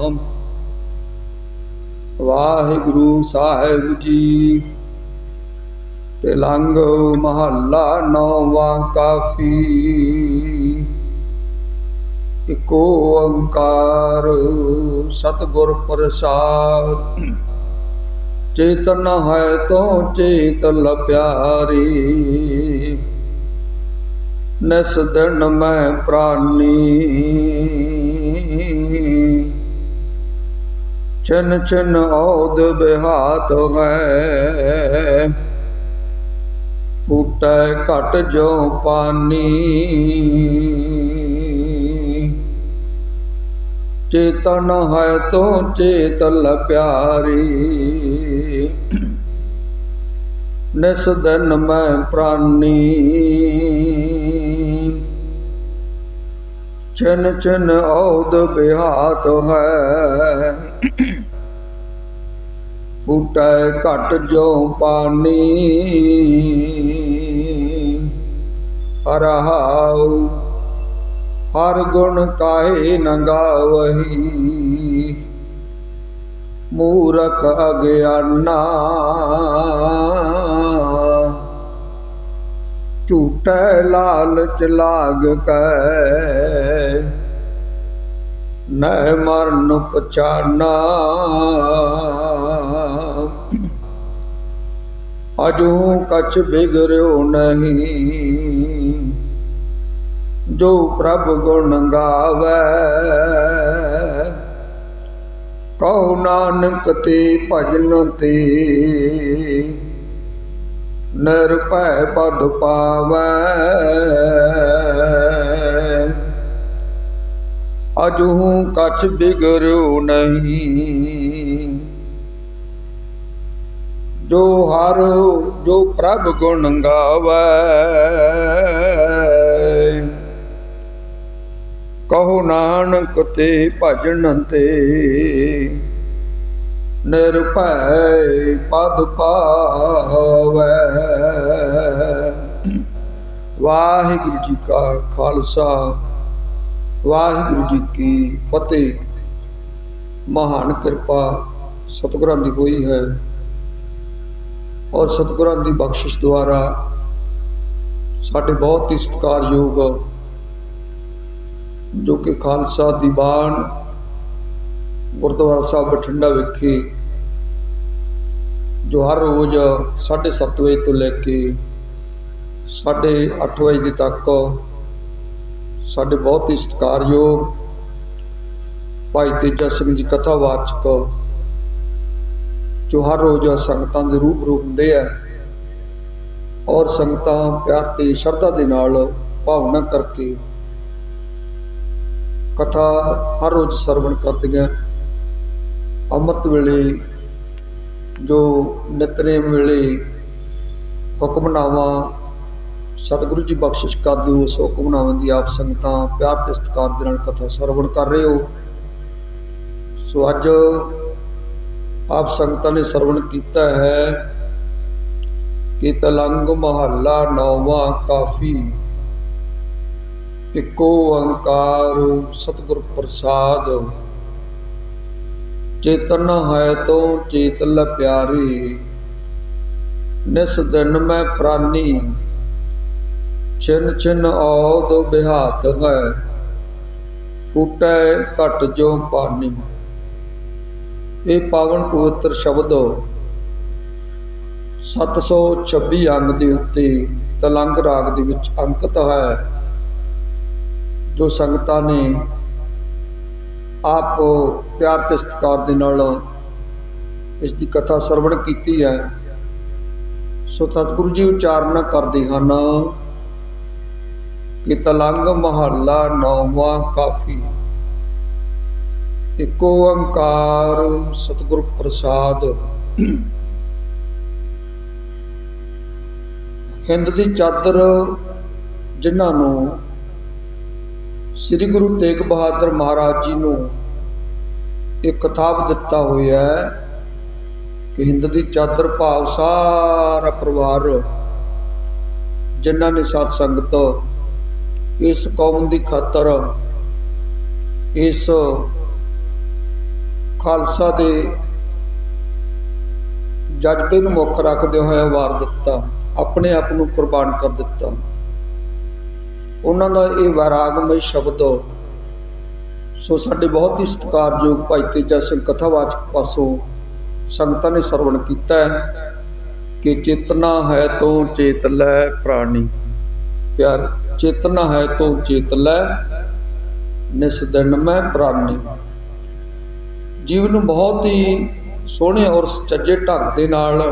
ਨਾਮ। ਵਾਹਿਗੁਰੂ ਸਾਹਿਬ ਜੀ, ਤਿਲੰਗ ਮਹੱਲਾ ਨੌਵਾਂ ਕਾਫੀ। ਇਕ ਓੰਕਾਰ ਸਤਿਗੁਰ ਪ੍ਰਸਾਦ। ਚੇਤਨ ਹੈ ਤੋ ਚੇਤ ਲਪਿਆਰੀ। ਨਸ ਦਿਨ ਮੈਂ ਪ੍ਰਾਨੀ। ਚਨ ਚਨ ਔਦ ਬਿਹਾਤ ਹੈ ਫੂਟੈ ਘਟ ਜੋ ਪਾਨੀ। ਚੇਤਨ ਹੈ ਤੋ ਚੇਤਲ ਪਿਆਰੀ। ਨਿਸ ਦਿਨ ਮੈਂ ਪ੍ਰਾਨੀ। ਚਿਨ ਚਿਨ ਔਦ ਬਿਹਾਤ ਹੈ। ਫੂਟੈ ਘਟ ਜੋ ਪਾਨੀ ਹਰਹਾਉ ਹਰ ਗੁਣ ਕਾਹੇ ਨ ਗਾਵਹੀ। ਮੂਰਖ ਅਗਿਆਨਾ ਝੂਠੈ ਲਾਲਚ ਲਾਗ ਕੈ। ਨਹਿ ਮਰਨ ਪਛਾਨਾ। ਅਜੂ ਕਛ ਬਿਗਰਿਓ ਨਹੀਂ, ਜੋ ਪ੍ਰਭ ਗੁਣ ਗਾਵੇ। ਕਉ ਨਾਨਕ ਤੇ ਭਜਨ ਤੇ ਨਿਰਭੈ ਪਦ ਪਾਵੈ। ਅਜੂ ਕਛ ਬਿਗਰਿਓ ਨਹੀਂ। ਜੋ ਹਰ, ਜੋ ਪ੍ਰਭ ਗੁਣ ਗਾਵੇ। ਕਹੋ ਨਾਨਕ ਤੇ ਭਜਨ ਤੇ ਨਿਰਭੈ ਪਦ ਪਾਵੈ। ਵਾਹਿਗੁਰੂ ਜੀ ਕਾ ਖਾਲਸਾ, ਵਾਹਿਗੁਰੂ ਜੀ ਕੀ ਫਤਿਹ। ਮਹਾਨ ਕਿਰਪਾ ਸਤਿਗੁਰਾਂ ਦੀ ਹੋਈ ਹੈ ਔਰ ਸਤਿਗੁਰਾਂ ਦੀ ਬਖਸ਼ਿਸ਼ ਦੁਆਰਾ ਸਾਡੇ ਬਹੁਤ ਹੀ ਸਤਿਕਾਰਯੋਗ ਜੋ ਕਿ ਖਾਲਸਾ ਦੀਵਾਨ ਗੁਰਦੁਆਰਾ ਸਾਹਿਬ ਬਠਿੰਡਾ ਵਿਖੇ ਜੋ ਹਰ ਰੋਜ਼ 7:30 ਵਜੇ ਤੋਂ ਲੈ ਕੇ 8:30 ਵਜੇ ਦੇ ਤੱਕ ਸਾਡੇ ਬਹੁਤ ਹੀ ਸਤਿਕਾਰਯੋਗ ਭਾਈ ਤੇਜਾ ਸਿੰਘ ਜੀ ਕਥਾਵਾਚਕ ਜੋ ਹਰ ਰੋਜ਼ ਸੰਗਤਾਂ ਦੇ ਰੂਬਰੂ ਹੁੰਦੇ ਆ ਔਰ ਸੰਗਤਾਂ ਪਿਆਰ ਤੇ ਸ਼ਰਧਾ ਦੇ ਨਾਲ ਭਾਵਨਾ ਕਰਕੇ ਕਥਾ ਹਰ ਰੋਜ਼ ਸਰਵਣ ਕਰਦੀਆਂ। ਅੰਮ੍ਰਿਤ ਵੇਲੇ, ਜੋ ਨਿਤਨੇਮ ਵੇਲੇ ਹੁਕਮਨਾਮਾ ਸਤਿਗੁਰੂ ਜੀ ਬਖਸ਼ਿਸ਼ ਕਰਦੇ ਹੋ, ਉਸ ਹੁਕਮਨਾਮਾ ਦੀ ਆਪ ਸੰਗਤਾਂ ਪਿਆਰ ਤੇ ਸਤਿਕਾਰ ਦੇ ਨਾਲ ਕਥਾ ਸਰਵਣ ਕਰ ਰਹੇ ਹੋ। ਸੋ ਅੱਜ ਆਪ ਸੰਗਤਾਂ ਨੇ ਸਰਵਣ ਕੀਤਾ ਹੈ ਕਿ ਤਲੰਗ ਮਹੱਲਾ ਨੌਵਾਂ ਕਾਫੀ। ਇਕੋ ਓੰਕਾਰ ਸਤਿਗੁਰ ਪ੍ਰਸਾਦ ਚੇਤਨ ਹੈ ਤੋ ਚੇਤ ਚੇਤਲ ਪਿਆਰੀ। ਨਿਸ ਦਿਨ ਮੈਂ ਪ੍ਰਾਨੀ। ਛਿਨ ਛਿਨ ਔਦ ਬਿਹਾਤ ਹੈ। ਫੂਟੈ ਘਟ ਜੋ ਪਾਣੀ ਇਹ ਪਾਵਨ ਪਵਿੱਤਰ ਸ਼ਬਦ 726 ਅੰਗ ਦੇ ਉੱਤੇ ਤਲੰਗ ਰਾਗ ਦੇ ਵਿੱਚ ਅੰਕਿਤ ਹੈ। ਜੋ ਸੰਗਤਾਂ ਨੇ ਆਪ ਪਿਆਰ ਤੇ ਸਤਿਕਾਰ ਦੇ ਨਾਲ ਇਸ ਦੀ ਕਥਾ ਸਰਵਣ ਕੀਤੀ ਹੈ। ਸੋ ਸਤਿਗੁਰੂ ਜੀ ਉਚਾਰਨ ਕਰਦੇ ਹਨ ਕਿ ਤਲੰਗ ਮਹੱਲਾ ਨੌਵਾਂ ਕਾਫੀ। ਇਕ ਓੰਕਾਰ ਸਤਿਗੁਰ ਪ੍ਰਸਾਦ। ਹਿੰਦ ਦੀ ਚਾਦਰ ਜਿਨ੍ਹਾਂ ਨੂੰ ਸ੍ਰੀ ਗੁਰੂ ਤੇਗ ਬਹਾਦਰ ਮਹਾਰਾਜ ਜੀ ਨੂੰ ਇਹ ਕਿਤਾਬ ਦਿੱਤਾ ਹੋਇਆ ਹੈ ਕਿ ਹਿੰਦ ਦੀ ਚਾਦਰ ਭਾਵ ਸਾਰਾ ਪਰਿਵਾਰ ਜਿਨ੍ਹਾਂ ਨੇ ਸਤ ਸੰਗਤ ਇਸ ਕੌਮ ਦੀ ਖਾਤਰ ਇਸ ਖਾਲਸਾ ਦੇ ਜਜ਼ਬੇ ਨੂੰ ਮੁੱਖ ਰੱਖਦੇ ਹੋਏ ਵਾਰ ਦਿੱਤਾ, ਆਪਣੇ ਆਪ ਨੂੰ ਕੁਰਬਾਨ ਕਰ ਦਿੱਤਾ। ਉਹਨਾਂ ਦਾ ਇਹ ਵੈਰਾਗਮਈ ਸ਼ਬਦ, ਸੋ ਸਾਡੇ ਬਹੁਤ ਹੀ ਸਤਿਕਾਰਯੋਗ ਭਾਈ ਤੇਜਾ ਸਿੰਘ ਕਥਾਵਾਚਕ ਪਾਸੋਂ ਸੰਗਤਾਂ ਨੇ ਸਰਵਣ ਕੀਤਾ ਹੈ ਕਿ ਚੇਤਨਾ ਹੈ ਤੋਂ ਚੇਤ ਲੈ ਪ੍ਰਾਣੀ। ਪਿਆਰ, ਚੇਤਨਾ ਹੈ ਤੋਂ ਚੇਤ ਲੈ, ਨਿਸ ਦਿਨ ਮੈਂ ਪ੍ਰਾਣੀ। ਜੀਵਨ ਨੂੰ ਬਹੁਤ ਹੀ ਸੋਹਣੇ ਔਰ ਸੱਚੇ ਢੰਗ ਦੇ ਨਾਲ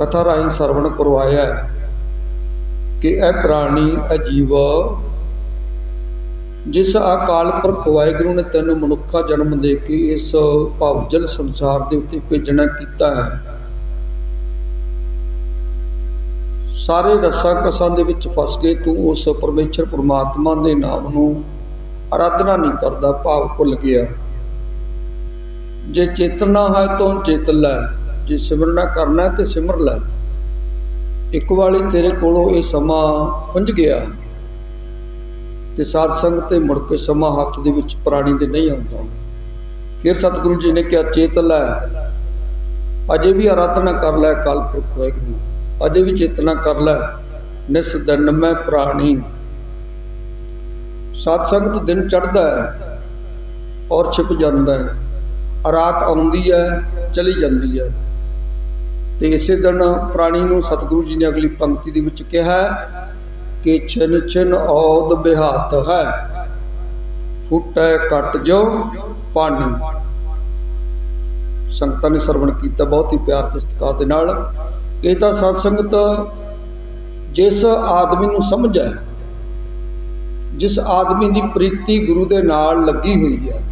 ਕਥਾ ਰਾਹੀਂ ਸਰਵਣ ਕਰਵਾਇਆ ਹੈ। ਕਿ ਇਹ ਪ੍ਰਾਣੀ ਅਜੀਵ ਜਿਸ ਅਕਾਲ ਪੁਰਖ ਵਾਹਿਗੁਰੂ ਨੇ ਤੈਨੂੰ ਮਨੁੱਖਾ ਜਨਮ ਦੇ ਕੇ ਇਸ ਭਵਜਲ ਸੰਸਾਰ ਦੇ ਉੱਤੇ ਭੇਜਣਾ ਕੀਤਾ ਹੈ। ਸਾਰੇ ਰਸਾਂ ਕਸਾਂ ਦੇ ਵਿੱਚ ਫਸ ਕੇ ਤੂੰ ਉਸ ਪਰਮੇਸ਼ਰ ਪ੍ਰਮਾਤਮਾ ਦੇ ਨਾਮ ਨੂੰ ਆਰਾਧਨਾ ਨਹੀਂ ਕਰਦਾ, ਭਾਵ ਭੁੱਲ ਗਿਆ। ਜੇ ਚੇਤਨਾ ਹੈ ਤਾਂ ਚੇਤ ਲੈ, ਜੇ ਸਿਮਰਨਾ ਕਰਨਾ ਹੈ ਤੇ ਸਿਮਰ ਲੈ। ਇੱਕ ਵਾਲੀ ਤੇਰੇ ਕੋਲੋਂ ਇਹ ਸਮਾਂ ਪੁੰਜ ਗਿਆ। ਤੇ ਸਾਧ ਸੰਗ ਤੇ ਮੁੜ ਕੇ ਸਮਾਂ ਹੱਥ ਦੇ ਵਿੱਚ ਪ੍ਰਾਣੀ ਦੇ ਨਹੀਂ ਆਉਂਦਾ। ਫਿਰ ਸਤਿਗੁਰੂ ਜੀ ਨੇ ਕਿਹਾ, ਚੇਤ ਲੈ। ਅਜੇ ਵੀ ਆਰਾਧਨਾ ਕਰ ਲੈ, ਕਾਲ ਪੁਰਖ ਵਾਹਿਗੁਰੂ ਅਜੇ ਵੀ ਚੇਤਨਾ ਕਰ ਲੈ, ਨਿਸ ਦਿਨ ਮੈਂ ਪ੍ਰਾਣੀ। ਸਾਧ ਸੰਗਤ ਦਿਨ ਚੜ੍ਹਦਾ ਹੈ ਔਰ ਛਿਪ ਜਾਂਦਾ ਹੈ। ਰਾਤ ਆਉਂਦੀ ਹੈ, ਚਲੀ ਜਾਂਦੀ ਹੈ। ਤੇ ਇਸੇ ਦਿਨ ਪ੍ਰਾਣੀ ਨੂੰ ਸਤਿਗੁਰੂ ਜੀ ਨੇ ਅਗਲੀ ਪੰਕਤੀ ਦੇ ਵਿੱਚ ਕਿਹਾ ਕਿ ਛਿਨ ਛਿਨ ਔਦ ਬਿਹਾਤ ਹੈ। ਫੁੱਟੈ ਕੱਟ ਜੋ ਪਾਣੀ। ਸੰਗਤਾਂ ਨੇ ਸਰਵਣ ਕੀਤਾ ਬਹੁਤ ਹੀ ਪਿਆਰ ਤੇ ਸਤਿਕਾਰ ਦੇ ਨਾਲ। ਇਹ ਤਾਂ ਸਤ ਸੰਗਤ ਜਿਸ ਆਦਮੀ ਨੂੰ ਸਮਝ ਹੈ ਜਿਸ ਆਦਮੀ ਦੀ ਪ੍ਰੀਤੀ ਗੁਰੂ ਦੇ ਨਾਲ ਲੱਗੀ ਹੋਈ ਹੈ।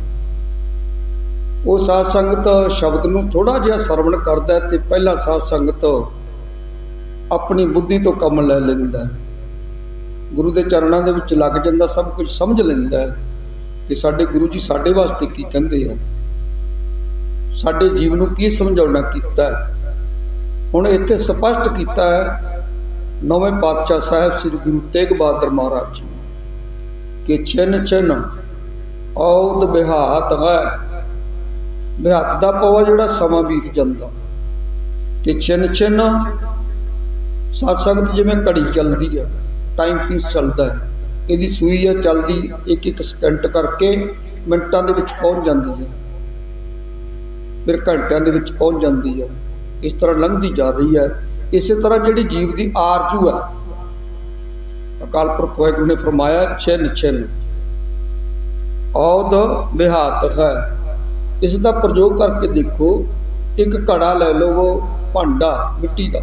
ਉਹ ਸਾਧ ਸੰਗਤ ਸ਼ਬਦ ਨੂੰ ਥੋੜਾ ਜਿਹਾ ਸਰਵਣ ਕਰਦਾ ਹੈ ਤੇ ਪਹਿਲਾ ਸਾਧ ਸੰਗਤ ਆਪਣੀ ਬੁੱਧੀ ਤੋਂ ਕੰਮ ਲੈ ਲੈਂਦਾ ਗੁਰੂ ਦੇ ਚਰਨਾਂ ਦੇ ਵਿੱਚ ਲੱਗ ਜਾਂਦਾ, ਸਭ ਕੁਝ ਸਮਝ ਲੈਂਦਾ ਕਿ ਸਾਡੇ ਗੁਰੂ ਜੀ ਸਾਡੇ ਵਾਸਤੇ ਕੀ ਕਹਿੰਦੇ ਆ। ਸਾਡੇ ਜੀਵਨ ਨੂੰ ਕੀ ਸਮਝਾਉਣਾ ਕੀਤਾ ਹੁਣ ਇੱਥੇ ਸਪਸ਼ਟ ਕੀਤਾ ਹੈ, ਨਵੇਂ ਪਾਤਸ਼ਾਹ ਸਾਹਿਬ ਸ੍ਰੀ ਗੁਰੂ ਤੇਗ ਬਹਾਦਰ ਮਹਾਰਾਜ ਜੀ, ਕਿ ਚਿੰਨ ਚਿੰਨ ਔਦ ਬਿਹਾਤ ਹੈ। ਬਿਹਾਤ ਦਾ ਪਵਾ ਜਿਹੜਾ ਸਮਾਂ ਬੀਤ ਜਾਂਦਾ। ਤੇ ਚਿੰਨ ਚਿੰਨ ਸਾਧ ਸੰਗਤ ਜਿਵੇਂ ਘੜੀ ਚੱਲਦੀ ਹੈ ਟਾਈਮ ਪੀਸ ਚੱਲਦਾ ਹੈ। ਇਹਦੀ ਸੂਈ ਹੈ ਚੱਲਦੀ ਇੱਕ ਇੱਕ ਸਕਿੰਟ ਕਰਕੇ ਮਿੰਟਾਂ ਦੇ ਵਿੱਚ ਪਹੁੰਚ ਜਾਂਦੀ ਹੈ ਫਿਰ ਘੰਟਿਆਂ ਦੇ ਵਿੱਚ ਪਹੁੰਚ ਜਾਂਦੀ ਹੈ ਇਸ ਤਰ੍ਹਾਂ ਲੰਘਦੀ ਜਾ ਰਹੀ ਹੈ ਇਸੇ ਤਰ੍ਹਾਂ ਜਿਹੜੀ ਜੀਵ ਦੀ ਆਰਜੂ ਹੈ ਅਕਾਲ ਪੁਰਖ ਵਾਹਿਗੁਰੂ ਨੇ ਫਰਮਾਇਆ ਛਿਨ ਛਿਨ ਔਦ ਬਿਹਾਤ ਹੈ। ਇਸ ਦਾ ਪ੍ਰਯੋਗ ਕਰਕੇ ਦੇਖੋ, ਇੱਕ ਘੜਾ ਲੈ ਲਵੋ ਭਾਂਡਾ ਮਿੱਟੀ ਦਾ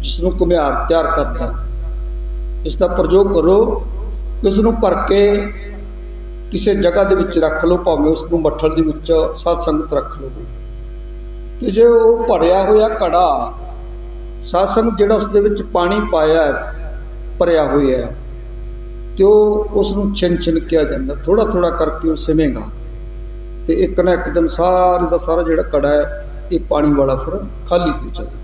ਜਿਸ ਨੂੰ ਘੁਮਿਆਰ ਤਿਆਰ ਕਰਦਾ। ਇਸ ਦਾ ਪ੍ਰਯੋਗ ਕਰੋ ਇਸ ਨੂੰ ਭਰ ਕੇ ਕਿਸੇ ਜਗ੍ਹਾ ਦੇ ਵਿੱਚ ਰੱਖ ਲਓ, ਭਾਵੇਂ ਉਸ ਨੂੰ ਮੱਠਲ ਦੇ ਵਿੱਚ ਸਾਧ ਸੰਗਤ ਰੱਖ ਲਓ। ਤੇ ਜੇ ਉਹ ਭਰਿਆ ਹੋਇਆ ਘੜਾ ਸਾਧ ਸੰਗਤ ਜਿਹੜਾ ਉਸ ਦੇ ਵਿੱਚ ਪਾਣੀ ਪਾਇਆ ਭਰਿਆ ਹੋਇਆ ਹੈ, ਤੇ ਉਹ ਉਸ ਨੂੰ ਛਿਨ ਛਿਨ ਕਿਹਾ ਜਾਂਦਾ। ਥੋੜਾ ਥੋੜਾ ਕਰਕੇ ਉਹ ਸਿਵੇਂਗਾ ਤੇ ਇੱਕ ਨਾ ਇੱਕ ਦਿਨ ਸਾਰੇ ਦਾ ਸਾਰਾ ਜਿਹੜਾ ਕੜਾ ਹੈ, ਇਹ ਪਾਣੀ ਵਾਲਾ ਫਿਰ ਖਾਲੀ ਹੋ ਜਾਏਗਾ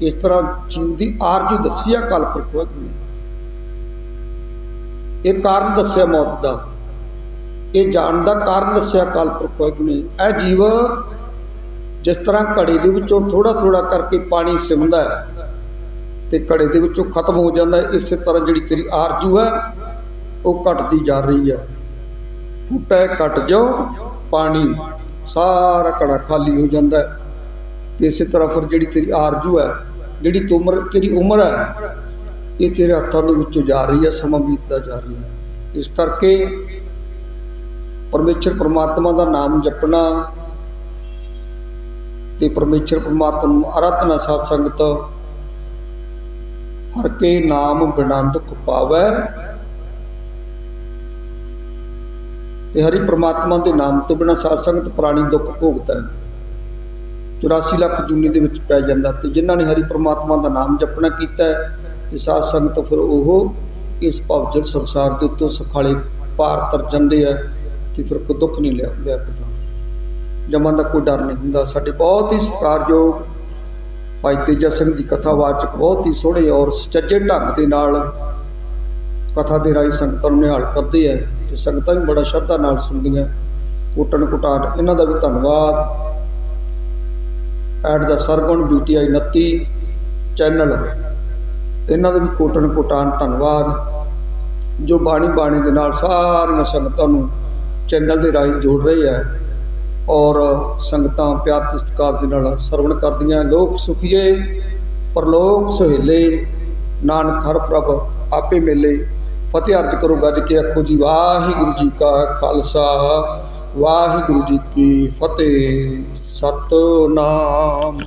ਇਸ ਤਰ੍ਹਾਂ ਜੀਵ ਦੀ ਆਰਜੂ ਦੱਸਿਆ ਕਲਪੁਰਖ ਵਾਹਿਗੁਰੂ ਨੇ ਇਹ ਕਾਰਨ ਦੱਸਿਆ ਮੌਤ ਦਾ। ਇਹ ਜਾਣ ਦਾ ਕਾਰਨ ਦੱਸਿਆ ਕਲਪੁਰਖ ਵਾਹਿਗੁਰੂ ਨੇ ਇਹ ਜੀਵ ਜਿਸ ਤਰ੍ਹਾਂ ਘੜੇ ਦੇ ਵਿੱਚੋਂ ਥੋੜਾ ਥੋੜਾ ਕਰਕੇ ਪਾਣੀ ਸਿਮਦਾ ਹੈ ਤੇ ਘੜੇ ਦੇ ਵਿੱਚੋਂ ਖਤਮ ਹੋ ਜਾਂਦਾ ਹੈ, ਇਸੇ ਤਰ੍ਹਾਂ ਜਿਹੜੀ ਤੇਰੀ ਆਰਜੂ ਹੈ, ਉਹ ਘਟਦੀ ਜਾ ਰਹੀ ਹੈ। ਫੁੱਟੇ ਘਟ ਜਾਓ ਪਾਣੀ ਸਾਰਾ ਘੜਾ ਖਾਲੀ ਹੋ ਜਾਂਦਾ ਹੈ। ਤੇ ਇਸੇ ਤਰ੍ਹਾਂ ਫਿਰ ਜਿਹੜੀ ਤੇਰੀ ਆਰਜੂ ਹੈ, ਜਿਹੜੀ ਤੂੰ ਉਮਰ ਤੇਰੀ ਉਮਰ ਹੈ, ਇਹ ਤੇਰੇ ਹੱਥਾਂ ਦੇ ਵਿੱਚੋਂ ਜਾ ਰਹੀ ਹੈ, ਸਮਾਂ ਬੀਤਦਾ ਜਾ ਰਹੀ ਹੈ। ਇਸ ਕਰਕੇ ਪਰਮੇਸ਼ਰ ਪਰਮਾਤਮਾ ਦਾ ਨਾਮ ਜਪਣਾ ਤੇ ਪਰਮੇਸ਼ਰ ਪਰਮਾਤਮਾ ਨੂੰ ਆਰਾਧਨਾ ਸਾਧ ਸੰਗਤ, ਹਰ ਕੇ ਨਾਮ ਬਿਨਾਂ ਦੁੱਖ ਤੇ ਹਰੀ ਪ੍ਰਮਾਤਮਾ ਦੇ ਨਾਮ ਤੋਂ ਬਿਨਾਂ ਸਾਧ ਸੰਗਤ ਪ੍ਰਾਣੀ ਦੁੱਖ ਭੋਗਦਾ ਹੈ। 84 ਲੱਖ ਜੁਨੀ ਦੇ ਵਿੱਚ ਪੈ ਜਾਂਦਾ ਤੇ ਜਿਨ੍ਹਾਂ ਨੇ ਹਰੀ ਪ੍ਰਮਾਤਮਾ ਦਾ ਨਾਮ ਜਪਣਾ ਕੀਤਾ ਹੈ ਤੇ ਸਾਧ ਸੰਗਤ ਫਿਰ ਉਹ ਇਸ ਭਵਜਲ ਸੰਸਾਰ ਦੇ ਉੱਤੋਂ ਸੁਖਾਲੇ ਪਾਰ ਤਰ ਜਾਂਦੇ ਆ ਤੇ ਫਿਰ ਕੋਈ ਦੁੱਖ ਨਹੀਂ ਲਿਆ ਵਿਆਪਦਾ ਜਮਾਂ ਦਾ ਕੋਈ ਡਰ ਨਹੀਂ ਹੁੰਦਾ। ਸਾਡੇ ਬਹੁਤ ਹੀ ਸਤਿਕਾਰਯੋਗ ਭਾਈ ਤੇਜਾ ਸਿੰਘ ਦੀ ਕਥਾਵਾਚਕ ਬਹੁਤ ਹੀ ਸੋਹਣੇ ਔਰ ਸੱਚੇ ਢੰਗ ਦੇ ਨਾਲ ਕਥਾ ਦੇ ਰਾਹੀਂ ਸੰਗਤਾਂ ਨੂੰ ਨਿਹਾਲ ਕਰਦੇ ਆ। ਤੇ ਸੰਗਤਾਂ ਵੀ ਬੜਾ ਸ਼ਰਧਾ ਨਾਲ ਸੁਣਦੀਆਂ। ਕੋਟਨ ਕੋਟਾਟ ਇਹਨਾਂ ਦਾ ਵੀ ਧੰਨਵਾਦ। ਐਟ ਦਾ ਸਰਗੁਣ ਆਈ 29 ਚੈਨਲ। ਇਹਨਾਂ ਦਾ ਵੀ ਕੋਟਣ ਕੋਟਾਨ ਧੰਨਵਾਦ। ਜੋ ਬਾਣੀ ਬਾਣੀ ਦੇ ਨਾਲ ਸਾਰੀਆਂ ਸੰਗਤਾਂ ਨੂੰ ਚੈਨਲ ਦੇ ਰਾਹੀਂ ਜੋੜ ਰਹੇ ਹੈ ਔਰ ਸੰਗਤਾਂ ਪਿਆਰ ਤੇ ਸਤਿਕਾਰ ਦੇ ਨਾਲ ਸਰਵਣ ਕਰਦੀਆਂ। ਲੋਕ ਸੁਖੀਏ, ਪਰਲੋਕ ਸੁਹੇਲੇ, ਨਾਨਕ ਹਰ ਪ੍ਰਭ ਆਪੇ ਮੇਲੇ। ਫਤਿਹ ਅਰਜ ਕਰੋ ਗੱਜ ਕੇ ਆਖੋ ਜੀ, ਵਾਹਿਗੁਰੂ ਜੀ ਕਾ ਖਾਲਸਾ, ਵਾਹਿਗੁਰੂ ਜੀ ਕੀ ਫਤਿਹ। ਸਤਨਾਮ।